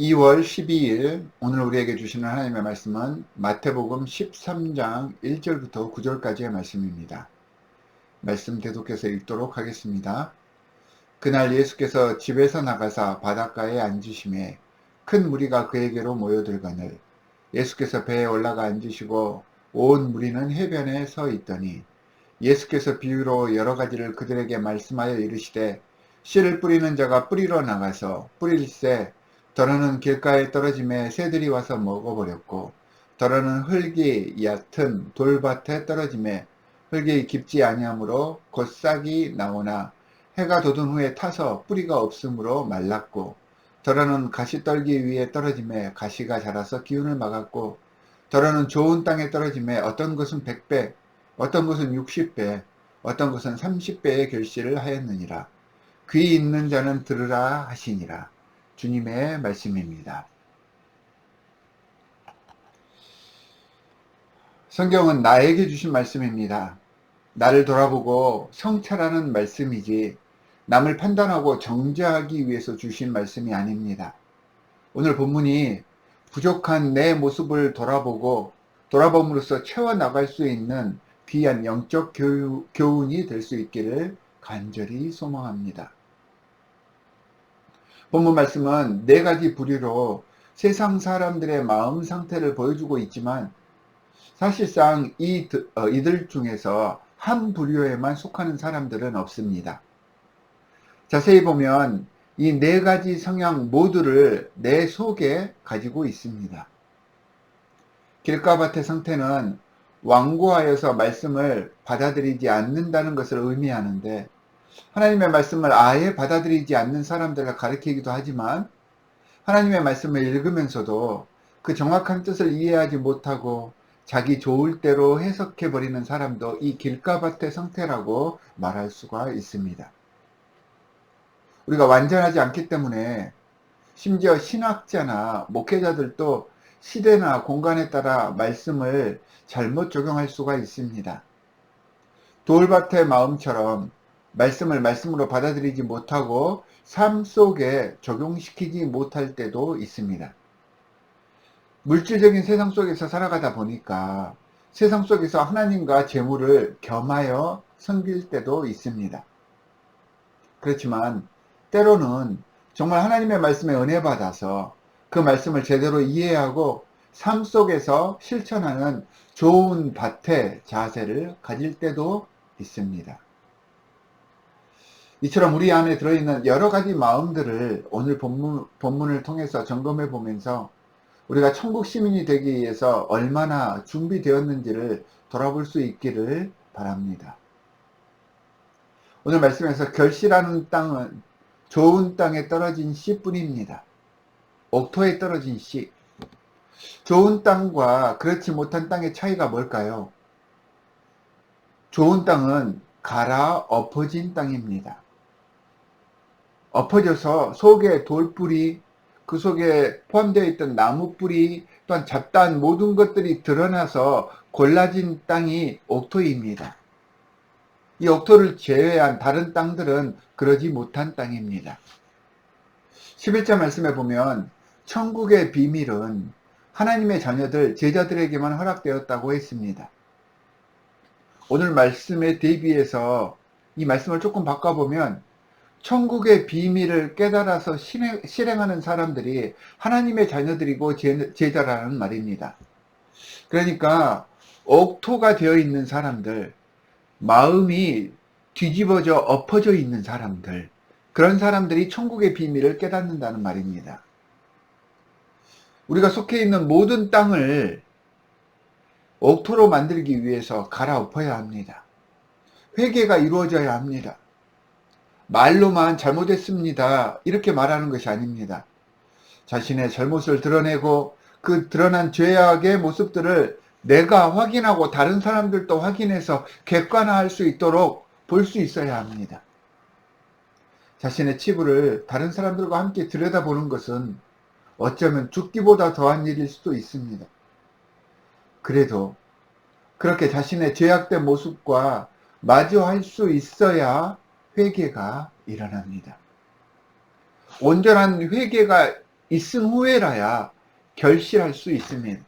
2월 12일 오늘 우리에게 주시는 하나님의 말씀은 마태복음 13장 1절부터 9절까지의 말씀입니다. 말씀 계속해서 읽도록 하겠습니다. 그날 예수께서 집에서 나가사 바닷가에 앉으심에 큰 무리가 그에게로 모여들거늘 예수께서 배에 올라가 앉으시고 온 무리는 해변에 서 있더니 예수께서 비유로 여러 가지를 그들에게 말씀하여 이르시되 씨를 뿌리는 자가 뿌리러 나가서 뿌릴새 더러는 길가에 떨어짐에 새들이 와서 먹어버렸고 더러는 흙이 얕은 돌밭에 떨어짐에 흙이 깊지 아니하므로 곧 싹이 나오나 해가 돋은 후에 타서 뿌리가 없으므로 말랐고 더러는 가시 떨기 위에 떨어짐에 가시가 자라서 기운을 막았고 더러는 좋은 땅에 떨어짐에 어떤 것은 100배 어떤 것은 60배 어떤 것은 30배의 결실을 하였느니라. 귀 있는 자는 들으라 하시니라 주님의 말씀입니다. 성경은 나에게 주신 말씀입니다. 나를 돌아보고 성찰하는 말씀이지 남을 판단하고 정죄하기 위해서 주신 말씀이 아닙니다. 오늘 본문이 부족한 내 모습을 돌아보고 돌아봄으로써 채워나갈 수 있는 귀한 영적 교훈이 될 수 있기를 간절히 소망합니다. 본문 말씀은 네 가지 부류로 세상 사람들의 마음 상태를 보여주고 있지만 사실상 이, 어, 이들 중에서 한 부류에만 속하는 사람들은 없습니다. 자세히 보면 이 네 가지 성향 모두를 내 속에 가지고 있습니다. 길가밭의 상태는 완고하여서 말씀을 받아들이지 않는다는 것을 의미하는데 하나님의 말씀을 아예 받아들이지 않는 사람들을 가리키기도 하지만 하나님의 말씀을 읽으면서도 그 정확한 뜻을 이해하지 못하고 자기 좋을 대로 해석해 버리는 사람도 이 길가밭의 상태라고 말할 수가 있습니다. 우리가 완전하지 않기 때문에 심지어 신학자나 목회자들도 시대나 공간에 따라 말씀을 잘못 적용할 수가 있습니다. 돌밭의 마음처럼 말씀을 말씀으로 받아들이지 못하고 삶 속에 적용시키지 못할 때도 있습니다. 물질적인 세상 속에서 살아가다 보니까 세상 속에서 하나님과 재물을 겸하여 섬길 때도 있습니다. 그렇지만 때로는 정말 하나님의 말씀에 은혜 받아서 그 말씀을 제대로 이해하고 삶 속에서 실천하는 좋은 밭의 자세를 가질 때도 있습니다. 이처럼 우리 안에 들어있는 여러 가지 마음들을 오늘 본문, 본문을 통해서 점검해 보면서 우리가 천국 시민이 되기 위해서 얼마나 준비되었는지를 돌아볼 수 있기를 바랍니다. 오늘 말씀에서 결실하는 땅은 좋은 땅에 떨어진 씨뿐입니다. 옥토에 떨어진 씨. 좋은 땅과 그렇지 못한 땅의 차이가 뭘까요? 좋은 땅은 갈아 엎어진 땅입니다. 엎어져서 속에 돌뿌리, 그 속에 포함되어 있던 나무뿌리, 또한 잡다한 모든 것들이 드러나서 골라진 땅이 옥토입니다. 이 옥토를 제외한 다른 땅들은 그러지 못한 땅입니다. 11절 말씀에 보면 천국의 비밀은 하나님의 자녀들, 제자들에게만 허락되었다고 했습니다. 오늘 말씀에 대비해서 이 말씀을 조금 바꿔보면 천국의 비밀을 깨달아서 실행, 하는 사람들이 하나님의 자녀들이고 제자라는 말입니다. 그러니까 옥토가 되어 있는 사람들, 마음이 뒤집어져 엎어져 있는 사람들, 그런 사람들이 천국의 비밀을 깨닫는다는 말입니다. 우리가 속해 있는 모든 땅을 옥토로 만들기 위해서 갈아엎어야 합니다. 회개가 이루어져야 합니다. 말로만 잘못했습니다. 이렇게 말하는 것이 아닙니다. 자신의 잘못을 드러내고 그 드러난 죄악의 모습들을 내가 확인하고 다른 사람들도 확인해서 객관화할 수 있도록 볼 수 있어야 합니다. 자신의 치부를 다른 사람들과 함께 들여다보는 것은 어쩌면 죽기보다 더한 일일 수도 있습니다. 그래도 그렇게 자신의 죄악된 모습과 마주할 수 있어야 회개가 일어납니다. 온전한 회개가 있은 후에라야 결실할 수 있습니다.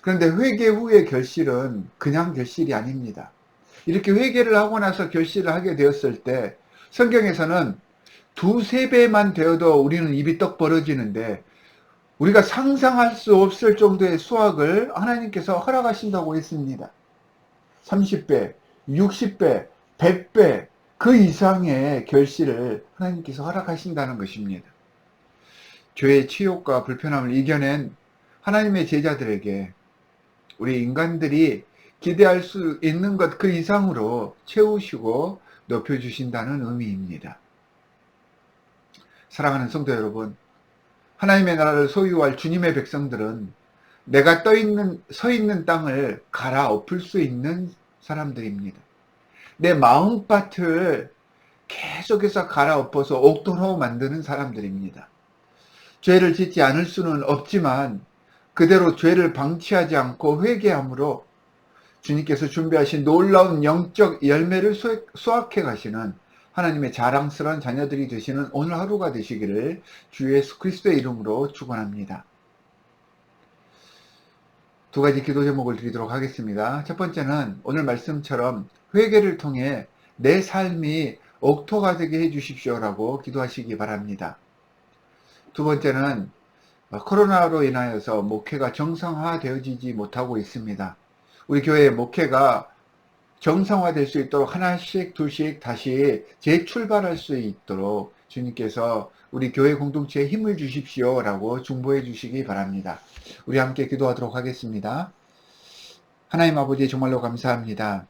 그런데 회개 후의 결실은 그냥 결실이 아닙니다. 이렇게 회개를 하고 나서 결실을 하게 되었을 때 성경에서는 두세 배만 되어도 우리는 입이 떡 벌어지는데 우리가 상상할 수 없을 정도의 수확을 하나님께서 허락하신다고 했습니다. 30배, 60배, 100배 그 이상의 결실을 하나님께서 허락하신다는 것입니다. 죄의 치욕과 불편함을 이겨낸 하나님의 제자들에게 우리 인간들이 기대할 수 있는 것 그 이상으로 채우시고 높여주신다는 의미입니다. 사랑하는 성도 여러분, 하나님의 나라를 소유할 주님의 백성들은 내가 떠 있는, 서 있는 땅을 갈아 엎을 수 있는 사람들입니다. 내 마음밭을 계속해서 갈아엎어서 옥도로 만드는 사람들입니다. 죄를 짓지 않을 수는 없지만 그대로 죄를 방치하지 않고 회개함으로 주님께서 준비하신 놀라운 영적 열매를 수확해 가시는 하나님의 자랑스러운 자녀들이 되시는 오늘 하루가 되시기를 주 예수 그리스도의 이름으로 축원합니다. 두 가지 기도 제목을 드리도록 하겠습니다. 첫 번째는 오늘 말씀처럼 회개를 통해 내 삶이 옥토가 되게 해 주십시오라고 기도하시기 바랍니다. 두 번째는 코로나로 인하여서 목회가 정상화되어지지 못하고 있습니다. 우리 교회의 목회가 정상화될 수 있도록 하나씩 둘씩 다시 재출발할 수 있도록 주님께서 우리 교회 공동체에 힘을 주십시오 라고 중보해 주시기 바랍니다. 우리 함께 기도하도록 하겠습니다. 하나님 아버지 정말로 감사합니다.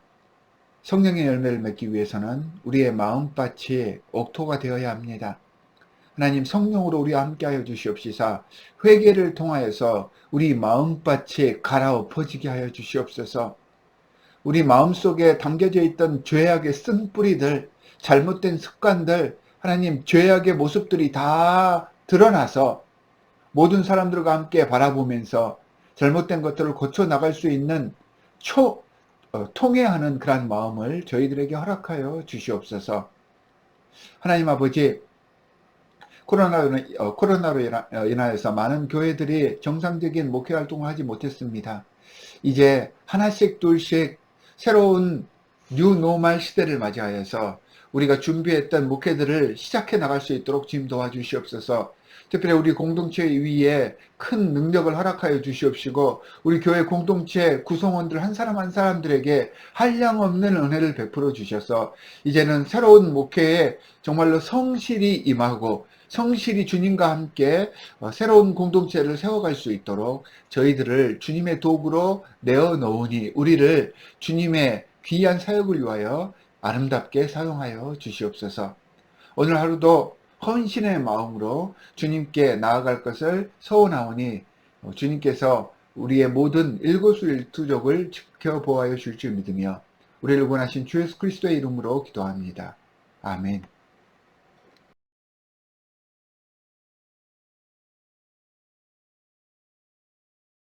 성령의 열매를 맺기 위해서는 우리의 마음밭이 옥토가 되어야 합니다. 하나님 성령으로 우리와 함께하여 주시옵시사 회개를 통하여서 우리 마음밭이 갈아엎어지게 하여 주시옵소서 우리 마음속에 담겨져 있던 죄악의 쓴뿌리들 잘못된 습관들 하나님 죄악의 모습들이 다 드러나서 모든 사람들과 함께 바라보면서 잘못된 것들을 고쳐 나갈 수 있는 초 어, 통해하는 그러한 마음을 저희들에게 허락하여 주시옵소서. 하나님 아버지 코로나로, 어, 코로나로 어, 인하여서 많은 교회들이 정상적인 목회 활동을 하지 못했습니다. 이제 하나씩 둘씩 새로운 뉴 노멀 시대를 맞이하여서 우리가 준비했던 목회들을 시작해 나갈 수 있도록 지금 도와주시옵소서. 특별히 우리 공동체 위에 큰 능력을 허락하여 주시옵시고 우리 교회 공동체 구성원들 한 사람 한 사람들에게 한량 없는 은혜를 베풀어 주셔서 이제는 새로운 목회에 정말로 성실히 임하고 성실히 주님과 함께 어, 새로운 공동체를 세워갈 수 있도록 저희들을 주님의 도구로 내어 놓으니 우리를 주님의 귀한 사역을 위하여 아름답게 사용하여 주시옵소서. 오늘 하루도 헌신의 마음으로 주님께 나아갈 것을 서원하오니 어, 주님께서 우리의 모든 일거수일투족을 지켜보아여 줄줄 믿으며 우리를 원하신 주 예수 그리스도의 이름으로 기도합니다. 아멘.